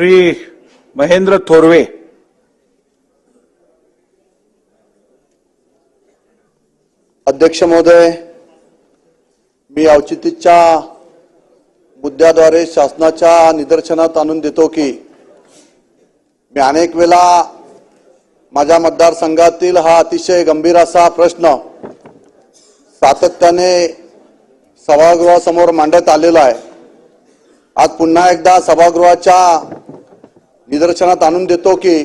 श्री महेंद्र थोरवे. अध्यक्ष महोदय मी औचित्यच्या मुद्द्याद्वारे शासनाच्या निदर्शनात आणून देतो की मी अनेक वेळा माझ्या मतदारसंघातील हा अतिशय गंभीर असा प्रश्न सातत्याने सभागृहासमोर मांडण्यात आलेला आहे. आज पुन्हा एकदा सभागृहाच्या निदर्शनात आणून देतो की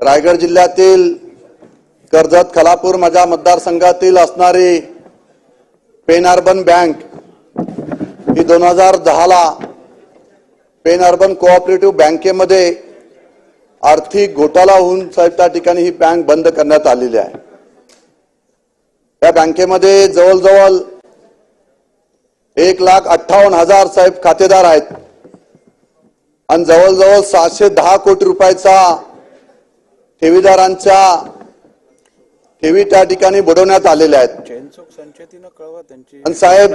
रायगड जिल्ह्यातील कर्जत खलापूर माझ्या मतदारसंघातील असणारी पेन अर्बन बँक ही दोन हजार दहाला पेन अर्बन कोऑपरेटिव्ह बँकेमध्ये आर्थिक घोटाळा होऊन साहेब त्या ठिकाणी ही बँक बंद करण्यात आलेली आहे. त्या बँकेमध्ये जवळजवळ एक लाख अठ्ठावन्न हजार साहेब खातेदार आहेत. आणि जवळजवळ सहाशे दहा कोटी रुपयाचा ठेवीदारांच्या ठेवी त्या ठिकाणी बुडवण्यात आलेल्या आहेत. आणि साहेब-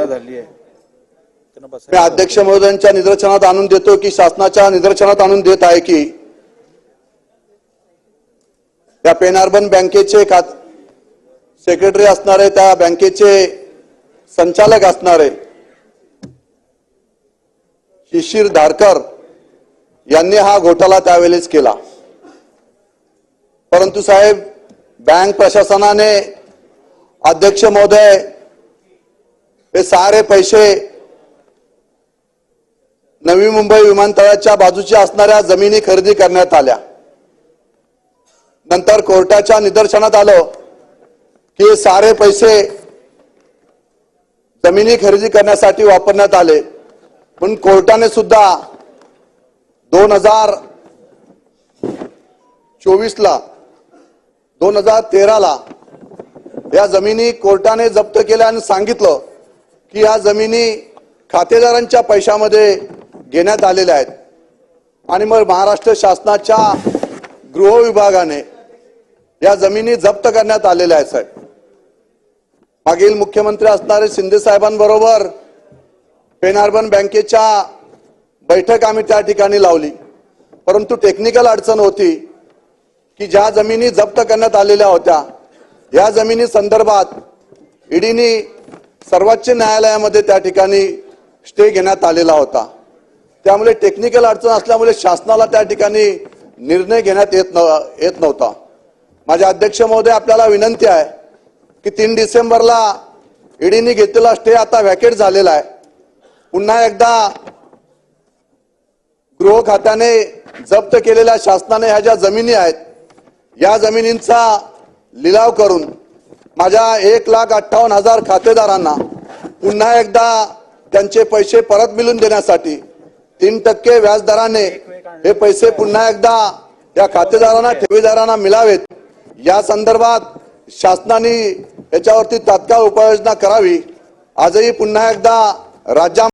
मी अध्यक्ष महोदयांच्या निदर्शनात आणून देतो की शासनाच्या निदर्शनात आणून देत आहे की त्या पेन अर्बन बँकेचे खात सेक्रेटरी असणारे त्या बँकेचे संचालक असणारे शिशिर धारकर यांनी हा घोटाळा त्यावेळेस केला. परंतु साहेब बँक प्रशासनाने अध्यक्ष महोदय हे सारे पैसे नवी मुंबई विमानतळाच्या बाजूच्या असणाऱ्या जमिनी खरेदी करण्यात आल्या. नंतर कोर्टाच्या निदर्शनात आलं की हे सारे पैसे जमिनी खरेदी करण्यासाठी वापरण्यात आले. पण कोर्टाने सुद्धा दोन हजार चोवीसला दोन हजार तेराला या जमिनी कोर्टाने जप्त केल्या आणि सांगितलं की या जमिनी खातेदारांच्या पैशामध्ये घेण्यात आलेल्या आहेत. आणि मग महाराष्ट्र शासनाच्या गृह विभागाने या जमिनी जप्त करण्यात आलेल्या आहेत साहेब. मागील मुख्यमंत्री असणारे शिंदे साहेबांबरोबर पेन अर्बन बँकेच्या बैठक आम्ही त्या ठिकाणी लावली. परंतु टेक्निकल अडचण होती की ज्या जमिनी जप्त करण्यात आलेल्या होत्या या जमिनी संदर्भात ईडीनी सर्वोच्च न्यायालयामध्ये त्या ठिकाणी स्टे घेण्यात आलेला होता. त्यामुळे टेक्निकल अडचण असल्यामुळे शासनाला त्या ठिकाणी निर्णय घेण्यात येत न येत नव्हता. माझ्या अध्यक्ष महोदय आपल्याला विनंती आहे की तीन डिसेंबरला ईडीने घेतलेला स्टे आता व्हॅकेट झालेला आहे. पुन्हा एकदा गृह खात्याने जप्त केलेल्या शासनाने ह्या ज्या जमिनी आहेत या जमिनींचा लिलाव करून माझ्या एक लाख अठ्ठावन्न हजार खातेदारांना पुन्हा एकदा त्यांचे पैसे परत मिळून देण्यासाठी तीन टक्के व्याजदराने हे पैसे पुन्हा एकदा या खातेदारांना ठेवीदारांना मिळावेत. या संदर्भात शासनाने याच्यावरती तात्काळ उपाययोजना करावी. आजही पुन्हा एकदा राज्या